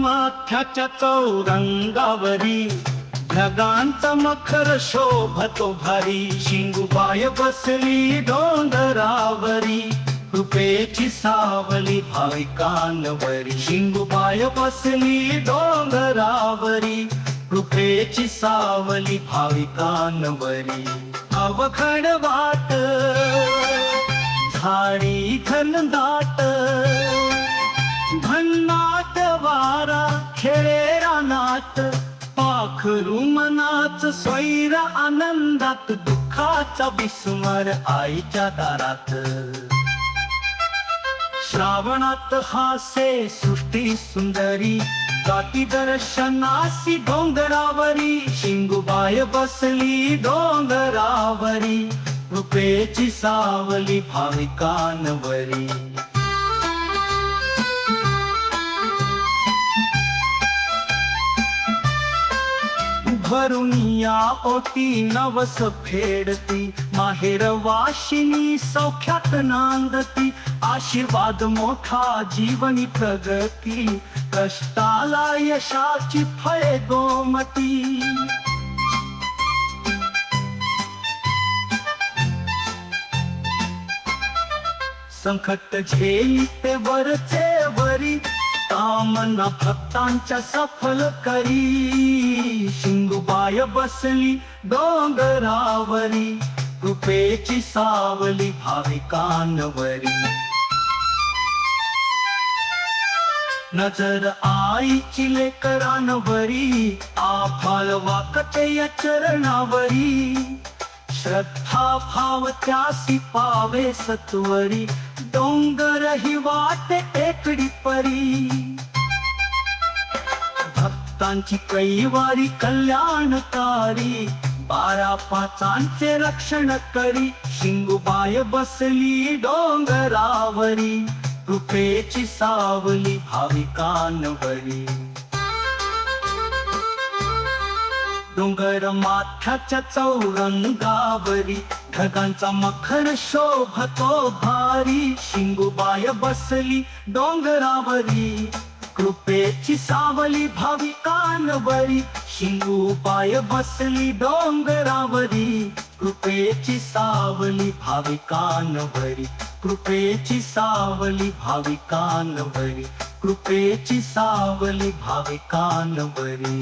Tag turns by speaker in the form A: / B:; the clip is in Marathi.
A: माथ्याच्या चौरंगावरी. ढगांचा मखर शोभतो भारी. शिंगुबाय बसली डोंगरावरी. कृपेची सावली भाविकांवरी शिंगुबाय बसली डोंगरावरी. कृपेची सावली भाविकांवरी अवघड वाट झाडी घनदाट. भन्नाट वारा खेळे रानात. पाखरू मनात स्वैर आनंदात दुःखाचा विस्मर आईच्या दारात. श्रावणात हासे सृष्टी सुंदरी काती दर्शनासी डोंगरावरी शिंगुबाय बसली डोंगरावरी रुपेची सावली भाविकानवरी भरून या ओटी नवस फेडती माहेर वाशिनी सौख्यात नांदती आशीर्वाद मोठा जीवनी प्रगती कष्टाला यशाची फळे गोमती. संकट झेलिते वरचे वरी कामना भक्तांच्या सफल करी. शिंगुबाय बसली डोंगरावरी कृपेची सावली भाविकांवरी नजर आईची लेकरांवरी आफाल वाकते या चरणावरी. श्रद्धा भाव त्यासी पावे सत्वरी डोंगर ही वाटे एकडी परी. भक्तांची कैवारी कल्याणकारी बारा पाचांचे रक्षण करी शिंगुबाय बसली डोंगरावरी कृपेची सावली भाविकांवरी. डोंगर माथ्याच्या चौरंगावरी ढगांचा मखर शोभतो भारी शिंगुबाय बसली डोंगरावरी. ची सावली भाविकांवरी पाय बसली डोंगरावरी कृपेची सावली भाविकांवरी कृपेची सावली भाविकांवरी कृपेची सावली भाविकांवरी